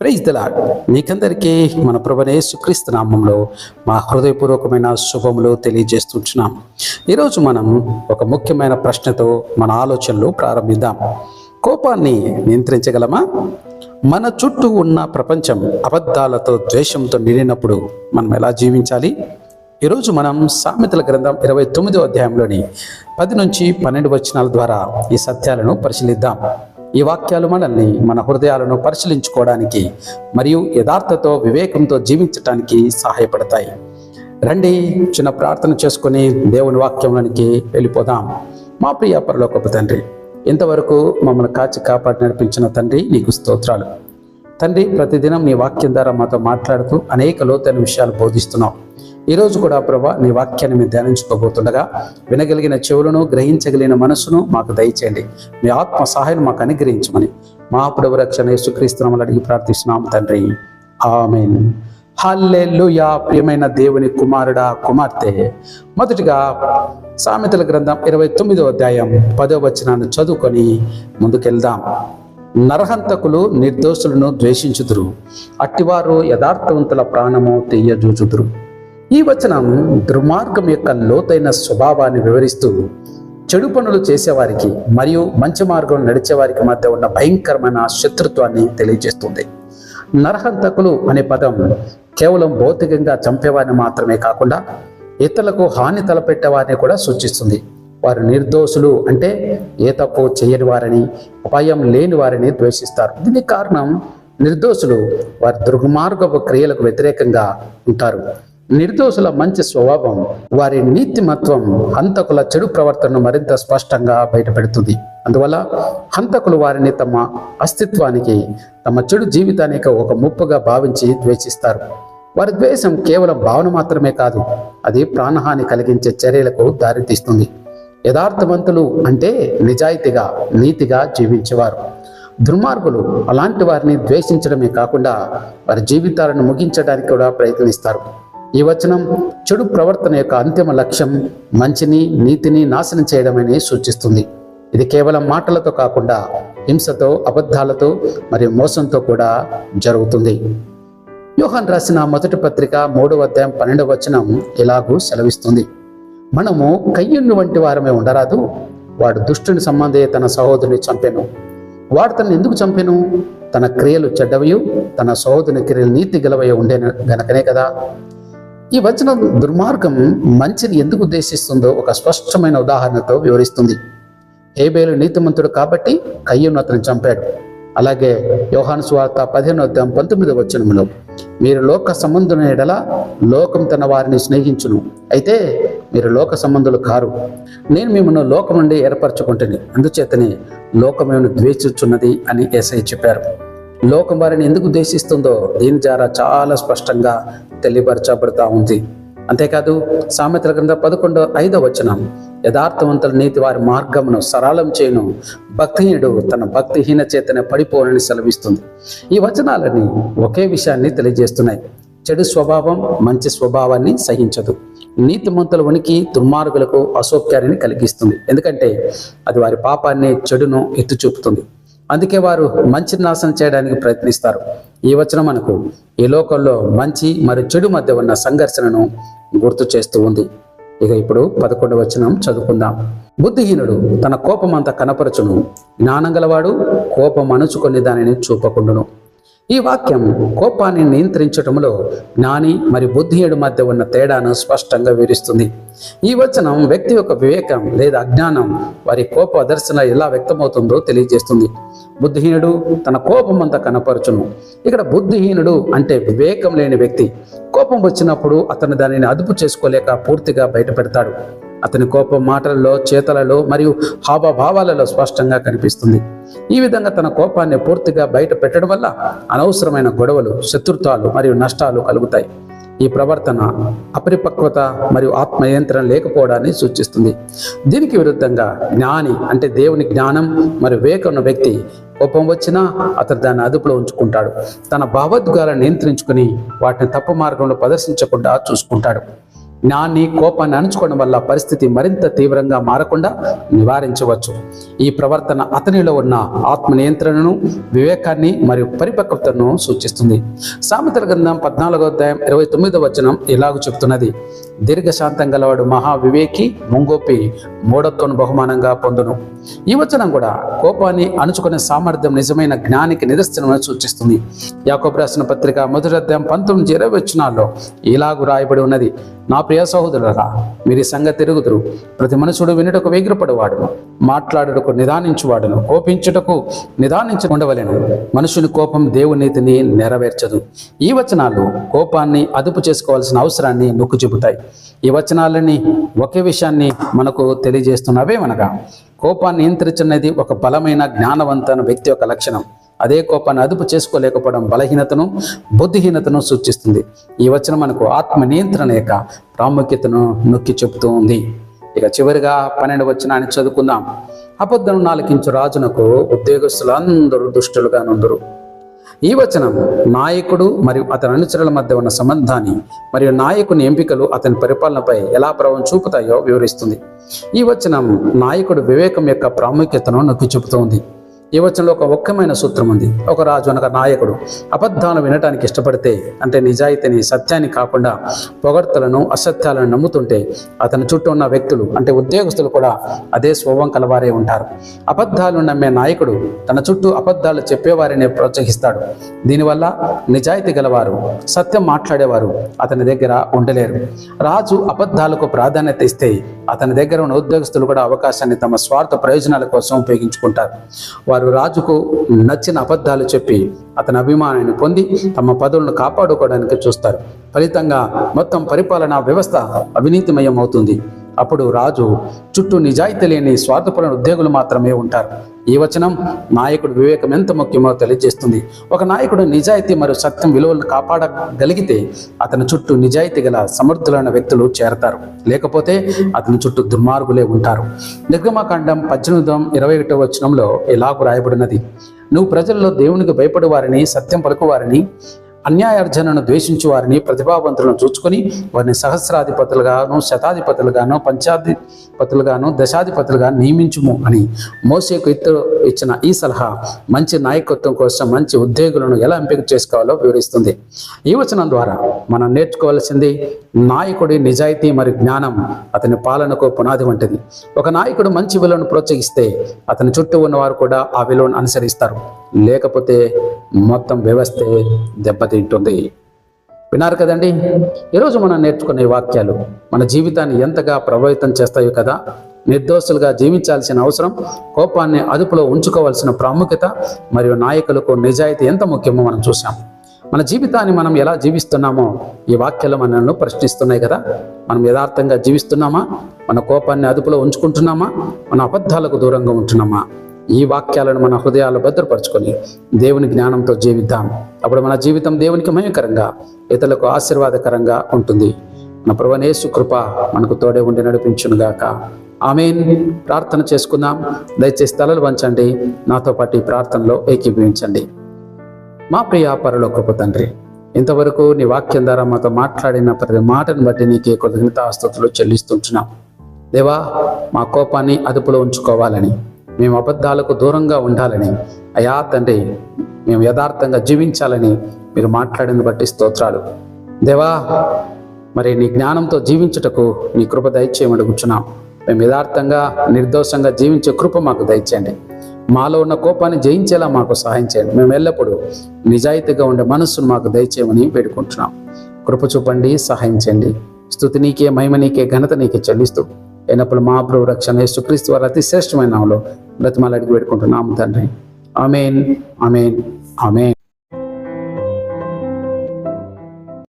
Praise the Lord మీకందరికీ మన ప్రభనేసు క్రీస్తు నామంలో మా హృదయపూర్వకమైన శుభములు తెలియజేస్తుంటున్నాం. ఈరోజు మనం ఒక ముఖ్యమైన ప్రశ్నతో మన ఆలోచనలు ప్రారంభిద్దాం. కోపాన్ని నియంత్రించగలమా? మన చుట్టూ ఉన్న ప్రపంచం అబద్ధాలతో ద్వేషంతో నిండినప్పుడు మనం ఎలా జీవించాలి? ఈరోజు మనం సామెతల గ్రంథం ఇరవై తొమ్మిదో అధ్యాయంలోని పది నుంచి పన్నెండు వచనాల ద్వారా ఈ సత్యాలను పరిశీలిద్దాం. ఈ వాక్యాలు మనల్ని మన హృదయాలను పరిశీలించుకోవడానికి మరియు యథార్థతో వివేకంతో జీవించటానికి సహాయపడతాయి. రండి చిన్న ప్రార్థన చేసుకుని దేవుని వాక్యంలోనికి వెళ్ళిపోదాం. మా ప్రియ పరలోకపు తండ్రి ఇంతవరకు మమ్మల్ని కాచి కాపాడి నడిపించిన తండ్రి నీకు స్తోత్రాలు. తండ్రి ప్రతిదినం నీ వాక్యం ద్వారా మాతో మాట్లాడుతూ అనేక లోతైన విషయాలు బోధిస్తున్నావు ఈరోజు కూడా ప్రభా నీ వాక్యాన్ని మేము ధ్యానించుకోబోతుండగా వినగలిగిన చెవులను గ్రహించగలిగిన మనసును మాకు దయచేయండి. మీ ఆత్మ సహాయం మాకు అనుగ్రహించమని మా ప్రభు రక్షణ యేసుక్రీస్తునామని అడిగి ప్రార్థిస్తున్నాము తండ్రి. ఆమెన్. హల్లెలూయా. ప్రియమైన దేవుని కుమారుడా కుమార్తె మొదటిగా సామెతల గ్రంథం ఇరవై తొమ్మిదో అధ్యాయం పదో వచనాన్ని చదువుకొని ముందుకెళ్దాం. నరహంతకులు నిర్దోషులను ద్వేషించుదురు. అట్టివారు యథార్థవంతుల ప్రాణము తీయజూచుదురు. ఈ వచనం దుర్మార్గం యొక్క లోతైన స్వభావాన్ని వివరిస్తూ చెడు పనులు చేసేవారికి మరియు మంచి మార్గం నడిచేవారికి మధ్య ఉన్న భయంకరమైన శత్రుత్వాన్ని తెలియజేస్తుంది. నరహంతకులు అనే పదం కేవలం భౌతికంగా చంపేవారిని మాత్రమే కాకుండా ఇతరులకు హాని తలపెట్టేవారిని కూడా సూచిస్తుంది. వారు నిర్దోషులు అంటే ఏ తప్పు చేయని వారిని అపాయం లేని వారిని ద్వేషిస్తారు. దీనికి కారణం నిర్దోషులు వారి దుర్మార్గపు క్రియలకు వ్యతిరేకంగా ఉంటారు. నిర్దోషుల మంచి స్వభావం వారి నీతిమత్వం హంతకుల చెడు ప్రవర్తనను మరింత స్పష్టంగా బయటపెడుతుంది. అందువల్ల హంతకులు వారిని తమ అస్తిత్వానికి తమ చెడు జీవితానికి ఒక ముప్పుగా భావించి ద్వేషిస్తారు. వారి ద్వేషం కేవలం భావన మాత్రమే కాదు అది ప్రాణహాని కలిగించే చర్యలకు దారితీస్తుంది. యథార్థవంతులు అంటే నిజాయితీగా నీతిగా జీవించేవారు. దుర్మార్గులు అలాంటి వారిని ద్వేషించడమే కాకుండా వారి జీవితాలను ముగించడానికి కూడా ప్రయత్నిస్తారు. ఈ వచనం చెడు ప్రవర్తన యొక్క అంతిమ లక్ష్యం మంచిని నీతిని నాశనం చేయడమని సూచిస్తుంది. ఇది కేవలం మాటలతో కాకుండా హింసతో అబద్ధాలతో మరియు మోసంతో కూడా జరుగుతుంది. యోహన్ రాసిన మొదటి పత్రిక మూడవ అధ్యాయం పన్నెండవ వచనం ఇలాగూ సెలవిస్తుంది. మనము కయ్యున్ను వంటి వారమే ఉండరాదు వాడు దుష్టుని సంబంధే తన సహోదరుని చంపెను. వాడు తను ఎందుకు చంపెను? తన క్రియలు చెడ్డవయు తన సహోదరుని క్రియలు నీతి గలవయ ఉండే గనకనే కదా. ఈ వచన దుర్మార్గం మంచిని ఎందుకు ఉద్దేశిస్తుందో ఒక స్పష్టమైన ఉదాహరణతో వివరిస్తుంది. ఏబేలు నీతిమంతుడు కాబట్టి కయ్యను అతను చంపాడు. అలాగే యోహాను స్వార్త పదిహేను అధ్యాయం పంతొమ్మిది వచనంలో మీరు లోక సంబంధుల ఎడల లోకం తన వారిని స్నేహించును. అయితే మీరు లోక సంబంధులు కారు. నేను మిమ్మల్ని లోకం నుండి ఏర్పరచుకుంటుంది అందుచేతనే లోకమేమను ద్వేషించున్నది అని ఎస్ఐ చెప్పారు. లోకం వారిని ఎందుకు ఉద్దేశిస్తుందో దీని ద్వారా చాలా స్పష్టంగా తెలియపరచబడతా ఉంది. అంతేకాదు సామెతల క్రింద పదకొండో ఐదో వచనం యథార్థవంతుల నీతి వారి మార్గమును సరళం చేయను. భక్తిహీనుడు తన భక్తిహీన చేతనే పడిపోనని సెలవిస్తుంది. ఈ వచనాలని ఒకే విషయాన్ని తెలియజేస్తున్నాయి. చెడు స్వభావం మంచి స్వభావాన్ని సహించదు. నీతిమంతుల ఉనికి దుర్మార్గులకు అసౌక్యాన్ని కలిగిస్తుంది. ఎందుకంటే అది వారి పాపాన్ని చెడును ఎత్తి చూపుతుంది అందుకే వారు మంచిని నాశనం చేయడానికి ప్రయత్నిస్తారు. ఈ వచనం మనకు ఈ లోకంలో మంచి మరియు చెడు మధ్య ఉన్న సంఘర్షణను గుర్తు చేస్తూ ఉంది. ఇక ఇప్పుడు పదకొండు వచనం చదువుకుందాం. బుద్ధిహీనుడు తన కోపమంతా కనపరచును. జ్ఞానం గలవాడు కోపం అణుచుకొని దానిని చూపకుండును. ఈ వాక్యం కోపాన్ని నియంత్రించడంలో జ్ఞాని మరియు బుద్ధియుడు మధ్య ఉన్న తేడాను స్పష్టంగా వివరిస్తుంది. ఈ వచనం వ్యక్తి యొక్క వివేకం లేదా అజ్ఞానం వారి కోప దర్శన ఎలా వ్యక్తమవుతుందో తెలియజేస్తుంది. బుద్ధిహీనుడు తన కోపం అంతా కనపరచును. ఇక్కడ బుద్ధిహీనుడు అంటే వివేకం లేని వ్యక్తి. కోపం వచ్చినప్పుడు అతను దానిని అదుపు చేసుకోలేక పూర్తిగా బయటపెడతాడు. అతని కోపం మాటలలో చేతలలో మరియు హావభావాలలో స్పష్టంగా కనిపిస్తుంది. ఈ విధంగా తన కోపాన్ని పూర్తిగా బయట పెట్టడం వల్ల అనవసరమైన గొడవలు శత్రుత్వాలు మరియు నష్టాలు కలుగుతాయి ఈ ప్రవర్తన అపరిపక్వత మరియు ఆత్మ నియంత్రణ లేకపోవడాన్ని సూచిస్తుంది. దీనికి విరుద్ధంగా జ్ఞాని అంటే దేవుని జ్ఞానం మరియు వివేకం ఉన్న వ్యక్తి కోపం వచ్చినా అతను దాన్ని అదుపులో ఉంచుకుంటాడు. తన భావోద్గాలను నియంత్రించుకుని వాటిని తప్పు మార్గంలో ప్రదర్శించకుండా చూసుకుంటాడు. జ్ఞాన్ని కోపాన్ని అణుచుకోవడం వల్ల పరిస్థితి మరింత తీవ్రంగా మారకుండా నివారించవచ్చు. ఈ ప్రవర్తన అతనిలో ఉన్న ఆత్మ నియంత్రణను వివేకాన్ని మరియు పరిపక్వతను సూచిస్తుంది. సామెతల గ్రంథం పద్నాలుగో అధ్యాయం ఇరవై తొమ్మిదో వచనం ఇలాగ చెప్తున్నది. దీర్ఘశాంతం గలవాడు మహా వివేకి ముంగోపి మూఢత్వం బహుమానంగా పొందును. ఈ వచనం కూడా కోపాన్ని అణుచుకునే సామర్థ్యం నిజమైన జ్ఞానికి నిదర్శనమని సూచిస్తుంది. యాకోబు రాసిన పత్రిక మొదటి అధ్యాయం పంతొమ్మిది ఇరవై వచనాల్లో ఇలాగు రాయబడి ఉన్నది. నా ప్రియ సహోదరులరా మీరు ఈ సంగతి తిరుగుతురు ప్రతి మనుషుడు వినుటకు వేగిరపడేవాడును మాట్లాడుటకు నిదానించువాడును కోపించుటకు నిదానించి ఉండవలెను. మనుషుని కోపం దేవుని నీతిని నెరవేర్చదు. ఈ వచనాలు కోపాన్ని అదుపు చేసుకోవాల్సిన అవసరాన్ని నొక్కు చెబుతాయి ఈ వచనాలని ఒకే విషయాన్ని మనకు తెలియజేస్తున్నవేమనగా కోపాన్ని నియంత్రించినది ఒక బలమైన జ్ఞానవంతమైన వ్యక్తి యొక్క లక్షణం. అదే కోపాన్ని అదుపు చేసుకోలేకపోవడం బలహీనతను బుద్ధిహీనతను సూచిస్తుంది. ఈ వచనం మనకు ఆత్మ నియంత్రణ యొక్క ప్రాముఖ్యతను నొక్కి చెబుతూ ఉంది. ఇక చివరిగా పన్నెండు వచనాన్ని చదువుకుందాం. అబద్ధం నాలుగించు రాజునకు ఉద్యోగస్తులు అందరూ దుష్టులుగా నుందురు ఈ వచనం నాయకుడు మరియు అతని అనుచరుల మధ్య ఉన్న సంబంధాన్ని మరియు నాయకుని ఎంపికలు అతని పరిపాలనపై ఎలా ప్రభావం చూపుతాయో వివరిస్తుంది. ఈ వచనం నాయకుడు వివేకం యొక్క ప్రాముఖ్యతను నొక్కి చెబుతోంది ఈ వచనంలో ఒక ఒక్కమైన సూత్రం ఉంది. ఒక రాజు అనగా నాయకుడు. అబద్ధాలను వినటానికి ఇష్టపడితే అంటే నిజాయితీని సత్యాన్ని కాకుండా పొగడ్తలను అసత్యాలను నమ్ముతుంటే అతని చుట్టూ ఉన్న వ్యక్తులు అంటే ఉద్యోగస్తులు కూడా అదే స్వభావం కలవారే ఉంటారు. అబద్ధాలు నమ్మే నాయకుడు తన చుట్టూ అబద్ధాలు చెప్పేవారిని ప్రోత్సహిస్తాడు. దీనివల్ల నిజాయితీ గలవారు సత్యం మాట్లాడేవారు అతని దగ్గర ఉండలేరు. రాజు అబద్ధాలకు ప్రాధాన్యత ఇస్తే అతని దగ్గర ఉన్న ఉద్యోగస్తులు కూడా అవకాశాన్ని తమ స్వార్థ ప్రయోజనాల కోసం ఉపయోగించుకుంటారు. వారు రాజుకు నచ్చిన అబద్ధాలు చెప్పి అతని అభిమానాన్ని పొంది తమ పదవులను కాపాడుకోవడానికి చూస్తారు. ఫలితంగా మొత్తం పరిపాలనా వ్యవస్థ అవినీతిమయం అవుతుంది. అప్పుడు రాజు చుట్టూ నిజాయితీ లేని స్వార్థపరమైన ఉద్యోగులు మాత్రమే ఉంటారు. ఈ వచనం నాయకుడు వివేకం ఎంత ముఖ్యమో తెలియజేస్తుంది. ఒక నాయకుడు నిజాయితీ మరియు సత్యం విలువలను కాపాడగలిగితే అతని చుట్టూ నిజాయితీ గల సమర్థులైన వ్యక్తులు చేరతారు. లేకపోతే అతని చుట్టూ దుర్మార్గులే ఉంటారు. నిర్గమకాండం పద్దెనిమిది ఇరవై ఒకటో వచనంలో ఇలాగు రాయబడినది. నువ్వు ప్రజల్లో దేవునికి భయపడే వారిని సత్యం పలుకువారిని అన్యాయార్జనను ద్వేషించు వారిని ప్రతిభావంతులను చూచుకొని వారిని సహస్రాధిపతులుగాను శతాధిపతులుగాను పంచాధిపతులుగాను దశాధిపతులుగా నియమించుము అని మోసేకు ఇద్దరు ఇచ్చిన ఈ సలహా మంచి నాయకత్వం కోసం మంచి ఉద్యోగులను ఎలా ఎంపిక చేసుకోవాలో వివరిస్తుంది. ఈ వచనం ద్వారా మనం నేర్చుకోవాల్సింది నాయకుడి నిజాయితీ మరియు జ్ఞానం అతని పాలనకు పునాది వంటిది. ఒక నాయకుడు మంచి విలువను ప్రోత్సహిస్తే అతని చుట్టూ ఉన్నవారు కూడా ఆ విలువను అనుసరిస్తారు. లేకపోతే మొత్తం వ్యవస్థే దెబ్బతింటుంది విన్నారు కదండి? ఈరోజు మనం నేర్చుకునే వాక్యాలు మన జీవితాన్ని ఎంతగా ప్రభావితం చేస్తాయో కదా? నిర్దోషులుగా జీవించాల్సిన అవసరం కోపాన్ని అదుపులో ఉంచుకోవాల్సిన ప్రాముఖ్యత మరియు నాయకులకు నిజాయితీ ఎంత ముఖ్యమో మనం చూసాం మన జీవితాన్ని మనం ఎలా జీవిస్తున్నామో ఈ వాక్యాలు మనల్ని ప్రశ్నిస్తున్నాయి కదా? మనం యథార్థంగా జీవిస్తున్నామా? మన కోపాన్ని అదుపులో ఉంచుకుంటున్నామా? మన అబద్ధాలకు దూరంగా ఉంటున్నామా? ఈ వాక్యాలను మన హృదయాలు భద్రపరచుకొని దేవుని జ్ఞానంతో జీవిద్దాం. అప్పుడు మన జీవితం దేవునికి మయకరంగా ఇతరులకు ఆశీర్వాదకరంగా ఉంటుంది. మన ప్రభునేసు కృప మనకు తోడే ఉండి నడిపించునుగాక. ఆమెన్. ప్రార్థన చేసుకుందాం. దయచేసి తలలు వంచండి. నాతో పాటు ఈ ప్రార్థనలో ఏకీభవించండి. మా ప్రియ కృప తండ్రి ఇంతవరకు నీ వాక్యం ద్వారా మాతో మాట్లాడిన ప్రతి మాటను బట్టి నీకే కృతజ్ఞతాస్తుతులు చెల్లిస్తుంటున్నాం దేవా మా కోపాన్ని అదుపులో ఉంచుకోవాలని మేము అబద్ధాలకు దూరంగా ఉండాలని అయా తండ్రి మేము యథార్థంగా జీవించాలని మీరు మాట్లాడిన బట్టి స్తోత్రాలు. దేవా మరి నీ జ్ఞానంతో జీవించుటకు నీ కృప దయచేయమని కూర్చున్నాం మేము యథార్థంగా నిర్దోషంగా జీవించే కృప మాకు దయచేయండి. మాలో ఉన్న కోపాన్ని జయించేలా మాకు సహాయం చేయండి. మేము ఎల్లప్పుడూ నిజాయితీగా ఉండే మనస్సును మాకు దయచేయమని వేడుకుంటున్నాం. కృప చూపండి సహాయం చేయండి. స్థుతి నీకే మహిమ నీకే ఘనత నీకే చెల్లిస్తూ అయినప్పుడు మా ప్రభు రక్షణ యేసుక్రీస్తు వారి అతి శ్రేష్టమైన నామలో బ్రతిమాలు అడిగి పెట్టుకుంటున్నాము తండ్రి. అమేన్ అమేన్ అమేన్